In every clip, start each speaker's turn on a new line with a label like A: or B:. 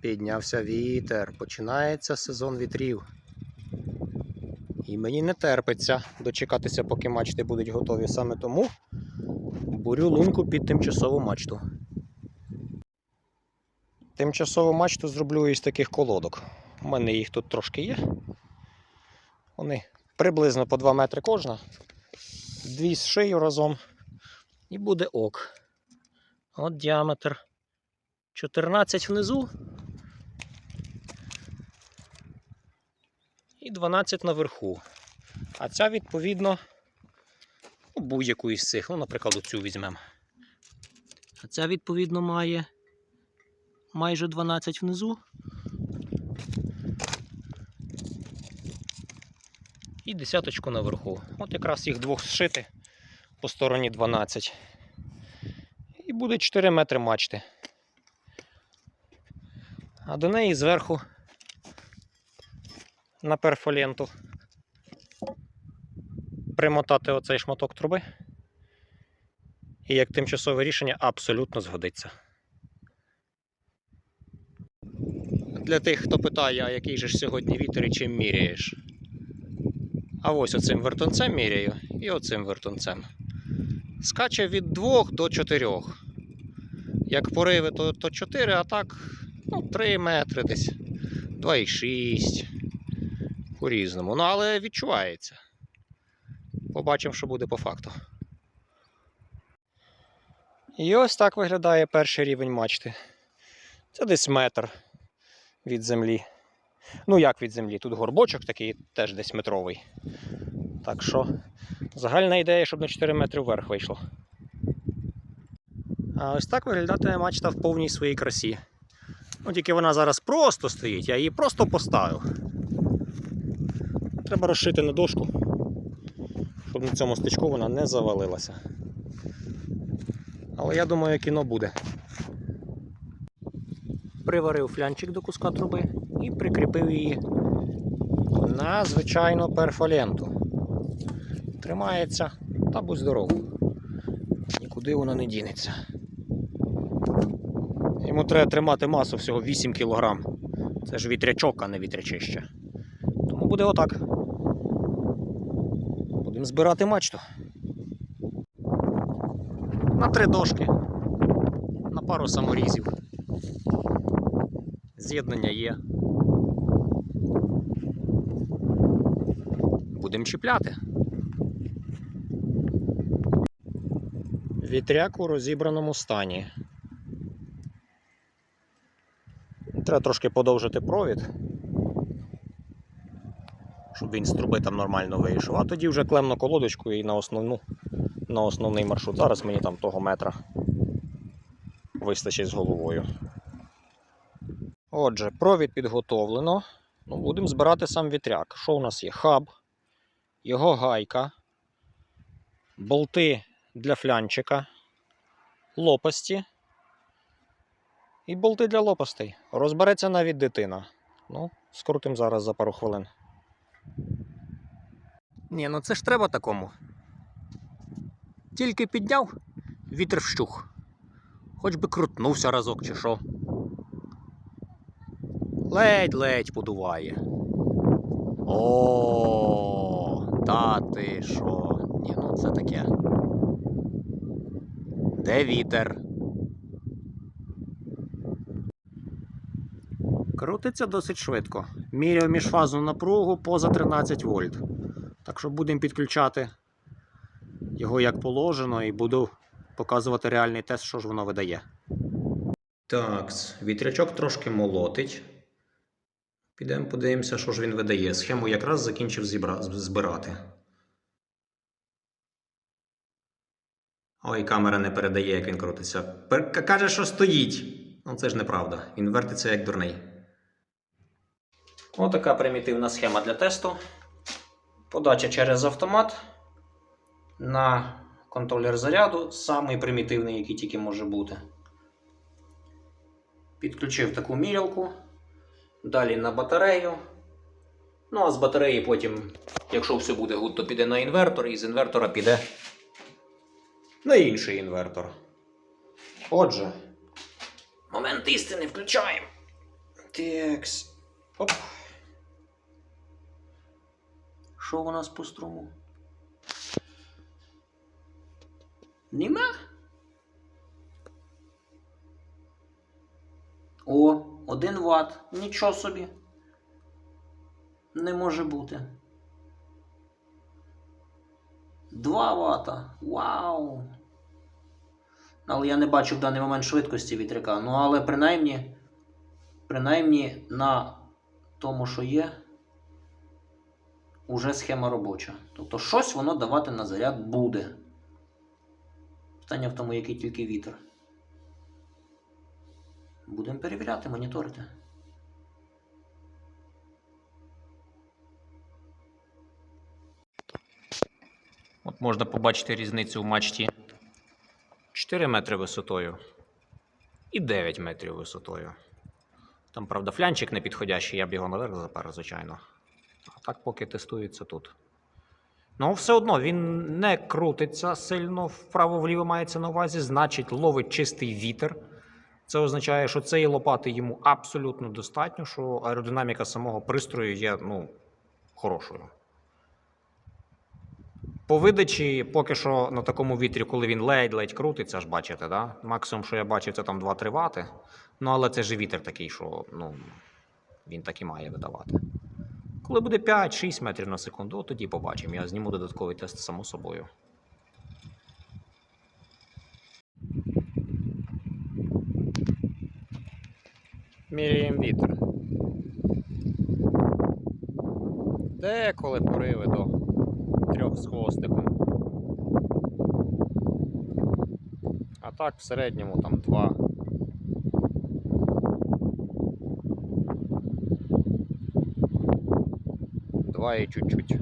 A: Піднявся вітер, починається сезон вітрів. І мені не терпиться дочекатися, поки мачти будуть готові. Саме тому бурю лунку під тимчасову мачту. Тимчасову мачту зроблю із таких колодок. У мене їх тут трошки є. Вони приблизно по 2 метри кожна. Дві з шию разом. І буде ок. От діаметр 14 внизу. І 12 наверху. А ця, відповідно, ну, будь-яку із цих, ну, наприклад, оцю візьмемо. А ця, відповідно, має майже 12 внизу. І десяточку наверху. От якраз їх двох зшити по стороні 12. І буде 4 метри мачти. А до неї зверху на перфоленту примотати оцей шматок труби. І як тимчасове рішення абсолютно згодиться. Для тих, хто питає, а який же ж сьогодні вітер і чим міряєш. А ось оцим вертунцем міряю і оцим вертунцем. Скаче від 2 до 4. Як пориви, то, то 4, а так ну, 3 метри десь, 2,6. По-різному. Ну, але відчувається. Побачимо, що буде по факту. І ось так виглядає перший рівень мачти. Це десь метр від землі. Ну, як від землі? Тут горбочок такий теж десь метровий. Так що загальна ідея, щоб на 4 метри вверх вийшло. А ось так виглядатиме мачта в повній своїй красі. Ну, тільки вона зараз просто стоїть, я її просто поставив. Треба розшити на дошку, щоб на цьому стичку вона не завалилася. Але я думаю, кіно буде. Приварив флянчик до куска труби і прикріпив її на звичайну перфоленту. Тримається та будь здоров. Нікуди воно не дінеться. Йому треба тримати масу всього 8 кг. Це ж вітрячок, а не вітрячище. Тому буде отак. Будемо збирати мачту. На три дошки. На пару саморізів. З'єднання є. Будемо чіпляти. Вітряк у розібраному стані. Треба трошки подовжити провід, щоб він з труби там нормально вийшов. А тоді вже клемно колодочку і на основну, на основний маршрут. Зараз мені там того метра вистачить з головою. Отже, провід підготовлено. Ну, будемо збирати сам вітряк. Що у нас є? Хаб, його гайка, болти для флянчика, лопасті і болти для лопастей. Розбереться навіть дитина. Ну, скрутимо зараз за пару хвилин. Ні, ну це ж треба такому. Тільки підняв, вітер вщух. Хоч би крутнувся разок чи що. Ледь-ледь подуває. О, та ти що? Ні, ну це таке. Де вітер? Крутиться досить швидко. Міряв міжфазну напругу поза 13 вольт. Так що будемо підключати його як положено і буду показувати реальний тест, що ж воно видає. Так, вітрячок трошки молотить. Підемо подивимося, що ж він видає. Схему якраз закінчив зібра... збирати. Ой, камера не передає, як він крутиться. Каже, що стоїть. Ну це ж неправда. Він вертиться як дурний. Отака примітивна схема для тесту. Подача через автомат на контролер заряду. Самий примітивний, який тільки може бути. Підключив таку мірялку. Далі на батарею. Ну, а з батареї потім, якщо все буде гуд, то піде на інвертор, і з інвертора піде на інший інвертор. Отже, момент істини включаємо. Текс. Оп. Що у нас по струму? Нема? О, 1 Вт. Нічого собі. Не може бути. 2 Вт. Вау! Але я не бачу в даний момент швидкості вітряка. Ну, але принаймні, принаймні на тому, що є, уже схема робоча. Тобто щось воно давати на заряд буде. Питання в тому, який тільки вітер. Будемо перевіряти, моніторити. От можна побачити різницю в мачті 4 метри висотою і 9 метрів висотою. Там, правда, флянчик не підходящий, я б його наверх запер, звичайно. А так поки тестується тут. Ну, все одно він не крутиться сильно вправо-вліво мається на увазі, значить, ловить чистий вітер. Це означає, що цієї лопати йому абсолютно достатньо, що аеродинаміка самого пристрою є ну, хорошою. По видачі, поки що на такому вітрі, коли він ледь-ледь крутиться, аж бачите, да? максимум, що я бачив, це там 2-3 вати. Ну, але це ж вітер такий, що ну, він так і має видавати. Коли буде 5-6 метрів на секунду, тоді побачимо. Я зніму додатковий тест само собою. Міряємо вітер. Деколи пориви до трьох з хвостиком. А так в середньому там два. І чуть-чуть.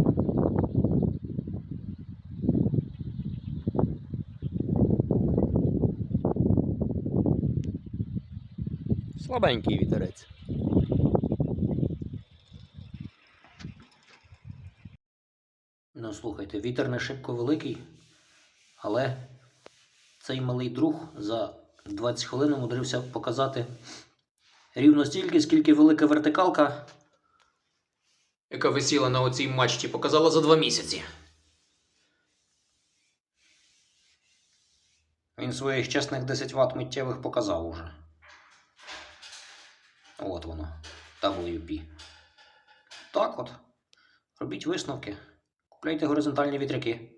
A: Слабенький вітерець. Ну, слухайте, вітер не шибко великий, але цей малий друг за 20 хвилин умудрився показати рівно стільки, скільки велика вертикалка, яка висіла на оцій мачті, показала за 2 місяці. Він своїх чесних 10 Вт миттєвих показав уже. От воно. WP. Так от. Робіть висновки. Купляйте горизонтальні вітряки.